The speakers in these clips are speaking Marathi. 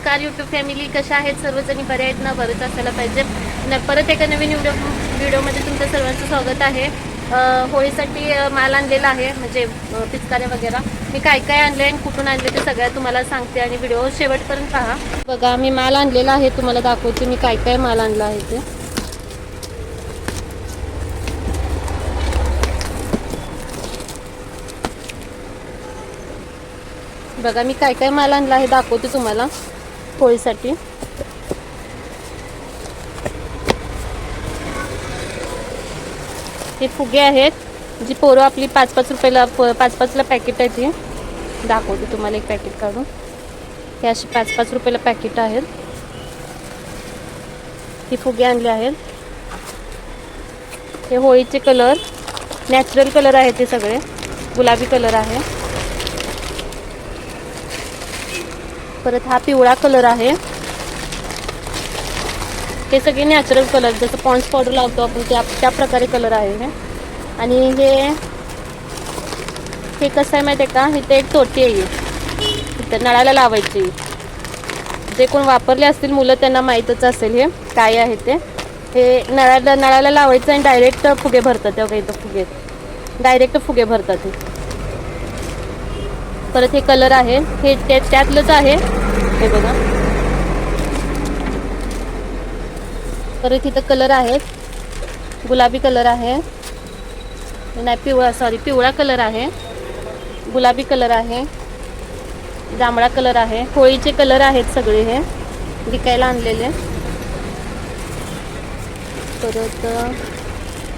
नमस्कार यूट्यूब फॅमिली कशा आहेत? सर्वजणी बरे आहेत ना? बरंच असायला पाहिजे. न परत एका नवीन व्हिडिओ व्हिडिओमध्ये तुमचं सर्वांचं स्वागत आहे. होळीसाठी माल आणलेला आहे म्हणजे अ, पिचकाऱ्या वगैरे. मी काय काय आणले आणि कुठून आणले ते सगळ्या तुम्हाला सांगते आणि व्हिडिओ शेवटपर्यंत पहा. बघा मी माल आणलेला आहे तुम्हाला दाखवते मी काय काय माल आणला आहे ते. बघा मी काय काय माल आणला आहे दाखवते तुम्हाला. होळीसाठी हे फुगे आहेत. जी पोरं आपली पाच पाच रुपयाला प- पाच पाचला पॅकेट आहे ती दाखवते तुम्हाला एक पॅकेट काढून. हे असे पाच पाच रुपयाला पॅकेट आहेत. ही फुगे आणले आहेत. हे होळीचे कलर नॅचरल कलर आहेत ते सगळे. गुलाबी कलर आहे. परत हा पिवळा कलर आहे. हे सगळे नॅचरल कलर जसं पॉन्स पावडर लावतो आपण त्या त्या प्रकारे कलर आहे हे. आणि हे हे कसं आहे माहिती आहे का? इथे एक तोटी आहे. इथं नळाला लावायची. जे कोण वापरले असतील मुलं त्यांना माहीतच असेल हे काय आहे ते. हे नळाला नळाला लावायचं आणि डायरेक्ट फुगे भरतात. तेव्हा इथं फुगे. डायरेक्ट फुगे भरतात हे. परत हे कलर आहे. हे त्यातलंच आहे. हे बघा. परत इथं कलर आहेत गुलाबी कलर आहे. नाही पिवळा सॉरी पिवळा कलर आहे. गुलाबी कलर आहे. जांभळा कलर आहे. होळीचे कलर आहेत सगळे हे. विकायला आणलेले. परत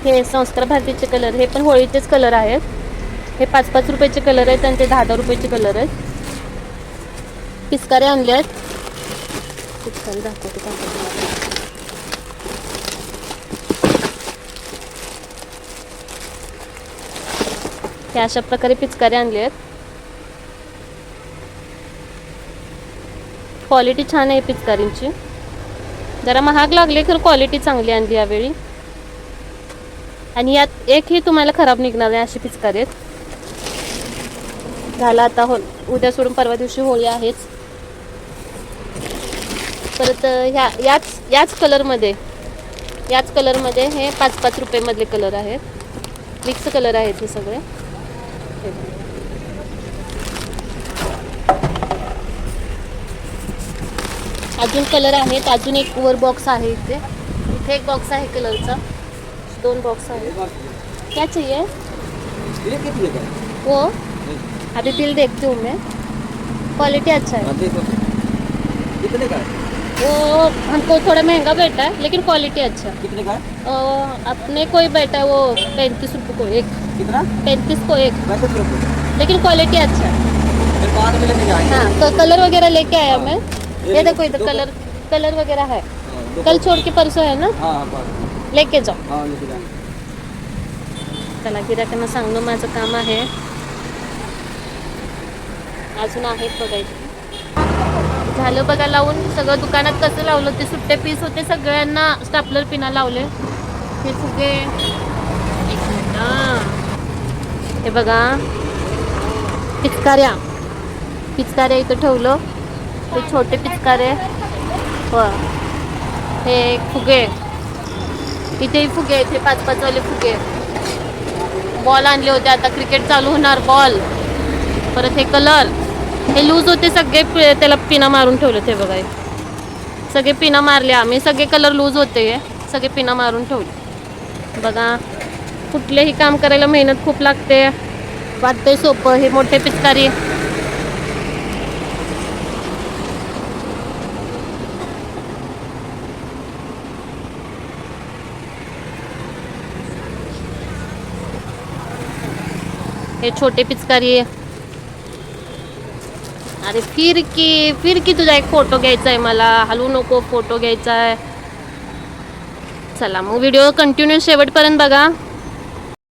हे संस्कार भारतीचे कलर हे पण होळीचेच कलर आहेत. हे पाच पाच रुपयाचे कलर आहेत आणि ते दहा दहा रुपयाचे कलर आहेत. पिचकारे आणले आहेत पिचकारी दाखवते हे अशा प्रकारे पिचकारी आणले आहेत क्वालिटी छान आहे पिचकारींची. जरा महाग लागले खरं क्वालिटी चांगली आणली यावेळी. आणि यात एकही तुम्हाला खराब निघणार नाही अशी पिचकारी आहेत. झाला आता हो उद्या सोडून परवा दिवशी होळी आहेच. परत ह्या याच याच कलरमध्ये याच कलरमध्ये हे पाच पाच रुपयेमधले कलर आहेत. मिक्स कलर आहेत हे सगळे. अजून कलर आहेत अजून एक वर बॉक्स आहे इथे. इथे एक बॉक्स आहे कलरचा दोन बॉक्स आहेत. क्या चाहिए वो अभी बिल देखती हूँ मैं क्वालिटी अच्छा है कितने का? है वो हमको थोड़ा महँगा बैठा है लेकिन क्वालिटी अच्छा कितने का है? अपने कोई बैठा है वो पैंतीस रुपये को एक। कितना? पैंतीस को एक। लेकिन क्वालिटी अच्छा है। बाद में लेके हाँ तो कलर वगैरह लेके आया मैं। ये देखो इधर कलर कलर वगैरह है। हाँ, कल छोड़ के परसों है ना? हाँ हाँ लेके जाओ। हाँ चला गिराकांना सांगणं माझं काम आहे। अजून आहेत बघायचे. झालं बघा लावून. सगळं दुकानात कसं लावलं ते सुट्टे पीस होते सगळ्यांना स्टापलर पिना लावले. हे फुगे हे. बघा. पिचकाऱ्या. पिचकाऱ्या इथं ठेवलं. ते छोटे पिचकारे. हो हे फुगे. इथेही फुगे इथे पाच पाच वाले फुगे. बॉल आणले होते आता क्रिकेट चालू होणार बॉल. परत हे कलर. हे लूज होते सगळे पि- त्याला पिना मारून ठेवले ते बघा सगळे पिना मारले आम्ही सगळे कलर लूज होते सगळे पिना मारून ठेवले. बघा कुठलेही काम करायला मेहनत खूप लागते. वाटतंय सोपं हे मोठे पिचकारी. हे छोटे पिचकारी. अरे फिर की फिर की तुझा एक फोटो घ्यायचा आहे मला. हलू नको फोटो घ्यायचा आहे. चला मग व्हिडिओ कंटिन्यू शेवटपर्यंत बघा.